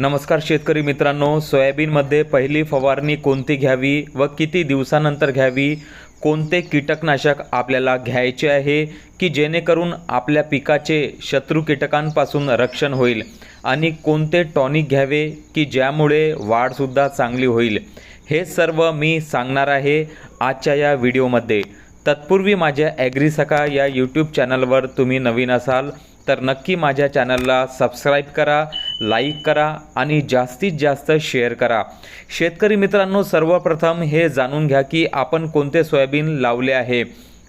नमस्कार शेतकरी मित्रांनो सोयाबीनमध्ये पहिली फवारणी कोणती घ्यावी व किती दिवसानंतर घ्यावी? कोणते कीटकनाशक आपल्याला घ्यायचे आहे की जेणेकरून आपल्या पिकाचे शत्रू कीटकांपासून रक्षण होईल? आणि कोणते टॉनिक घ्यावे की ज्यामुळे वाढसुद्धा चांगली होईल? हे सर्व मी सांगणार आहे आजच्या या व्हिडिओमध्ये. तत्पूर्वी माझ्या ॲग्रीसका या यूट्यूब चॅनलवर तुम्ही नवीन असाल तर नक्की माझ्या चॅनलला सबस्क्राईब करा लाईक करा आणि जास्तीत जास्त शेअर करा. शेतकरी मित्रांनो सर्वप्रथम हे जाणून घ्या की आपण कोणते सोयाबीन लावले आहे.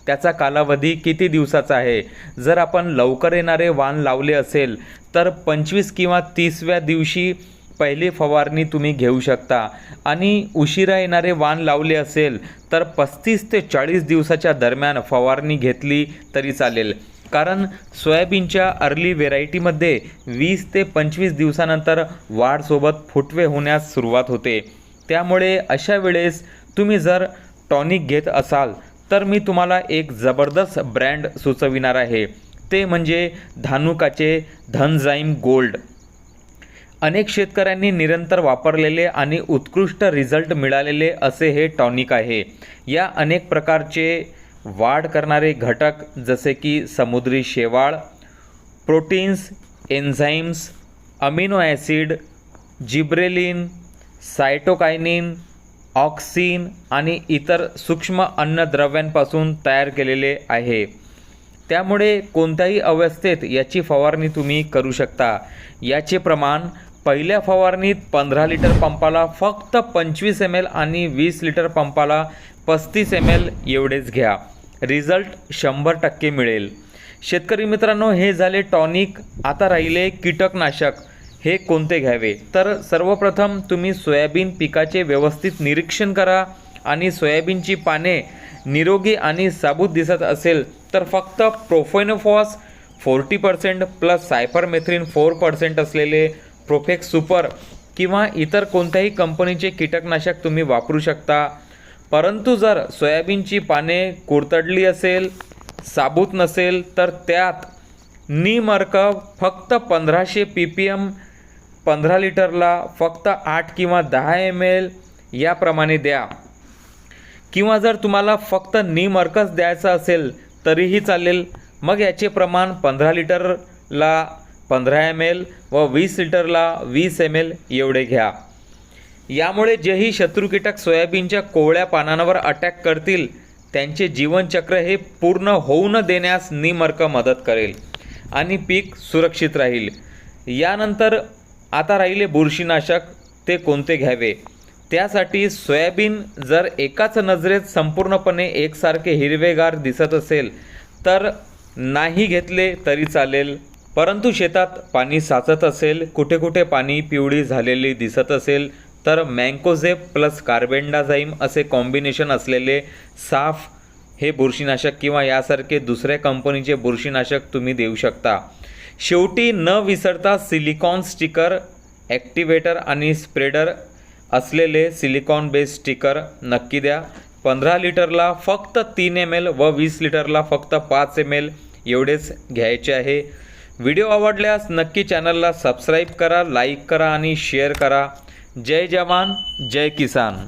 त्याचा कालावधी किती दिवसाचा आहे? जर आपण लवकर येणारे वाण लावले असेल तर पंचवीस किंवा तीसव्या दिवशी पहिली फवारणी तुम्ही घेऊ शकता. आणि उशिरा येणारे वाण लावले असेल तर पस्तीस ते चाळीस दिवसाच्या दरम्यान फवारणी घेतली तरी चालेल. कारण सोयाबीनच्या अर्ली व्हेरायटीमध्ये वीस ते पंचवीस दिवसानंतर वाढसोबत फुटवे होण्यास सुरुवात होते. त्यामुळे अशा वेळेस तुम्ही जर टॉनिक घेत असाल तर मी तुम्हाला एक जबरदस्त ब्रँड सुचविणार आहे. ते म्हणजे धानुकाचे धनजाईम गोल्ड. अनेक शेतकऱ्यांनी निरंतर वापरलेले आणि उत्कृष्ट रिझल्ट मिळालेले असे हे टॉनिक आहे. या अनेक प्रकारचे वाढ करणारे घटक जसे की समुद्री शेवाळ proteins enzymes amino acid gibberellin cytokinin auxin आणि इतर सूक्ष्म अन्नद्रव्यांपासून तयार केलेले आहे. त्यामुळे कोणत्याही अवस्थेत याची फवारणी तुम्ही करू शकता. याचे प्रमाण पहिल्या फवारणीत पंधरा लिटर पंपाला फक्त पंचवीस एम एल आणि वीस लिटर पंपाला पस्तीस एम एल एवढेच घ्या. रिझल्ट शंभर टक्के मिळेल. शेतकरी मित्रांनो हे झाले टॉनिक. आता राहिले कीटकनाशक. हे कोणते घ्यावे? तर सर्वप्रथम तुम्ही सोयाबीन पिकाचे व्यवस्थित निरीक्षण करा आणि सोयाबीनची पाने निरोगी आणि साबूत दिसत असेल तर फक्त profenofos forty percent plus cypermethrin four percent असलेले प्रोफेक्स सुपर किंवा इतर कोणत्याही कंपनीचे कीटकनाशक तुम्ही वापरू शकता. परंतु जर सोयाबीनची पाने कुरतडली असेल साबूत नसेल तर त्यात निमर्क फक्त पंधराशे पी पी एम पंधरा लिटरला फक्त आठ किंवा दहा एम एल याप्रमाणे द्या. किंवा जर तुम्हाला फक्त निमर्कच द्यायचं असेल तरीही चालेल. मग याचे प्रमाण पंधरा लिटरला पंधरा एम एल व वीस लिटरला वीस एम एल एवढे घ्या. यामुळे जेही शत्रू कीटक सोयाबीनच्या कोवळ्या पानांवर अटॅक करतील त्यांचे जीवनचक्र हे पूर्ण होऊ न देण्यास निमर्क मदत करेल आणि पीक सुरक्षित राहील. यानंतर आता राहिले बुरशीनाशक ते कोणते घ्यावे? त्यासाठी सोयाबीन जर एकाच नजरेत संपूर्णपणे एकसारखे हिरवेगार दिसत असेल तर नाही घेतले तरी चालेल. परंतु शेतात पाणी साचत असेल कुठे कुठे पाणी पिवळी झालेली दिसत असेल तर मँकोझेप प्लस कार्बेंडाझाईम असे कॉम्बिनेशन असलेले साफ हे बुरशीनाशक किंवा यासारखे दुसऱ्या कंपनीचे बुरशीनाशक तुम्ही देऊ शकता. शेवटी न विसरता सिलिकॉन स्टिकर ॲक्टिवेटर आणि स्प्रेडर असलेले सिलिकॉन बेस स्टिकर नक्की द्या. पंधरा लिटरला फक्त तीन एम एल व वीस लिटरला फक्त पाच एम एल एवढेच घ्यायचे आहे. व्हिडिओ आवडल्यास नक्की चॅनलला सबस्क्राईब करा लाईक करा आणि शेअर करा. जय जवान जय किसान।